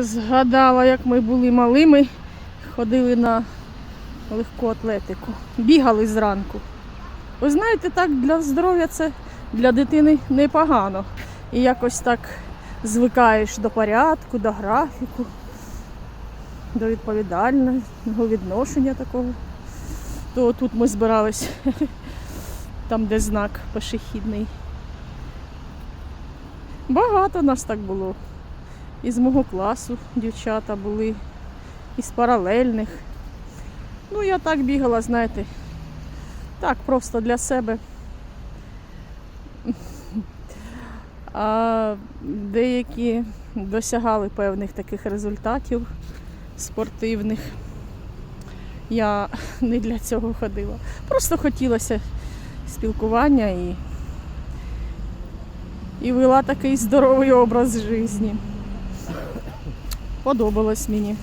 Згадала, як ми були малими, ходили на легку атлетику. Бігали зранку. Ви знаєте, так для здоров'я це для дитини непогано. І якось так звикаєш до порядку, до графіку, до відповідального відношення такого. То тут ми збирались, там де знак пешехідний. Багато нас так було. Із мого класу дівчата були, із паралельних. Ну, я так бігала, знаєте, так, просто для себе. А деякі досягали певних таких результатів спортивних. Я не для цього ходила. Просто хотілося спілкування і, і вела такий здоровий образ житті. Подобалось мені.